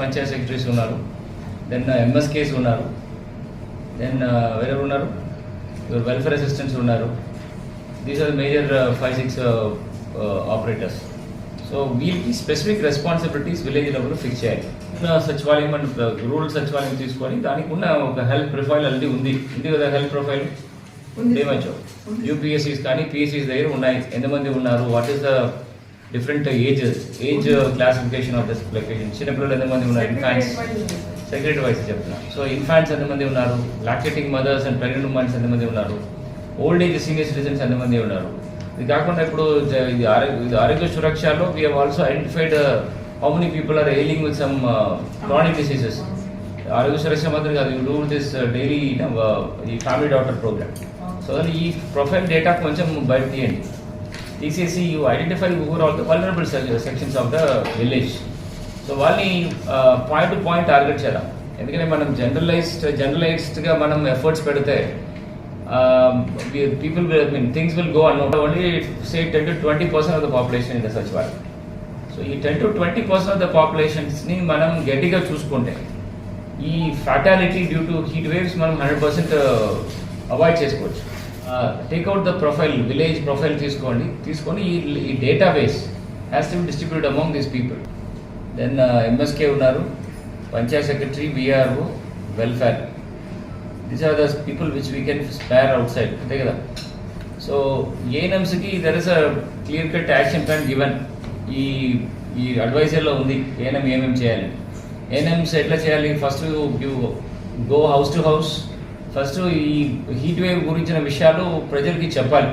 Panchayat secretaries ఉన్నారు then MSKs ఉన్నారు then వేరెవరు ఉన్నారు? వెల్ఫేర్ అసిస్టెంట్స్ ఉన్నారు. These are major five six operators so వీళ్ళకి స్పెసిఫిక్ రెస్పాన్సిబిలిటీస్ విలేజ్ లెవెల్లో ఫిక్స్ చేయాలి. సచివాలయం అండ్ రూరల్ సచివాలయం తీసుకొని దానికి ఉన్న ఒక హెల్త్ ప్రొఫైల్ ఆల్రెడీ ఉంది. ఉంది కదా హెల్త్ ప్రొఫైల్ ఉంది. ఏమచ్చు యూపీఎస్సీస్ కానీ పిఎస్సీస్ దగ్గర ఉన్నాయి. ఎంతమంది ఉన్నారు? What is the different ages age classification of this location చిన్నపిల్లలు ఎంతమంది ఉన్నారు? ఇన్ఫాంట్స్ సెక్రటరీ వైస్ చెప్తున్నా. సో ఇన్ఫాంట్స్ ఎంతమంది ఉన్నారు? Lactating mothers and pregnant womens ఎంతమంది ఉన్నారు? ఓల్డ్ ఏజ్ సీనియర్ సిటిజన్స్ ఎంతమంది ఉన్నారు? ఇది కాకుండా ఇప్పుడు ఇది ఆరోగ్య ఇది ఆరోగ్య సురక్షలో we have also identified how many people are ailing with some chronic diseases Arogya Suraksha మాత్రం కాదు యూ డూ దిస్ డైలీ ఈ ఫ్యామిలీ డాక్టర్ ప్రోగ్రామ్ సో ఈ ప్రొఫైల్ డేటా కొంచెం బయట తీయండి. తీసేసి you identify over all the vulnerable sections of the village so వాళ్ళని point to point target చేద్దాం. ఎందుకంటే మనం జనరలైజ్డ్ జనరలైజ్డ్గా మనం ఎఫర్ట్స్ పెడితే people will mean things will go on only say ten to twenty percent of the population in the sachivalayam so ఈ ten to twenty percent of the పాపులేషన్స్ని మనం గట్టిగా చూసుకుంటే ఈ fatality due to heat waves మనం hundred percent avoid చేసుకోవచ్చు. Take out the profile village profile తీసుకోండి. తీసుకొని ఈ ఈ database has to distribute among these people then MSK ఉన్నారు. Panchayat secretary VRO welfare these are the people which we can spare outside అంతే కదా? So ఏఎన్ఎంస్కి there is a clear cut action plan given ఈ ఈ అడ్వైజర్లో ఉంది. ANM ఏమేమి చేయాలి? ANMs ఎట్లా చేయాలి? First you go house to house first ఈ హీట్ వేవ్ గురించిన విషయాలు ప్రజలకి చెప్పాలి.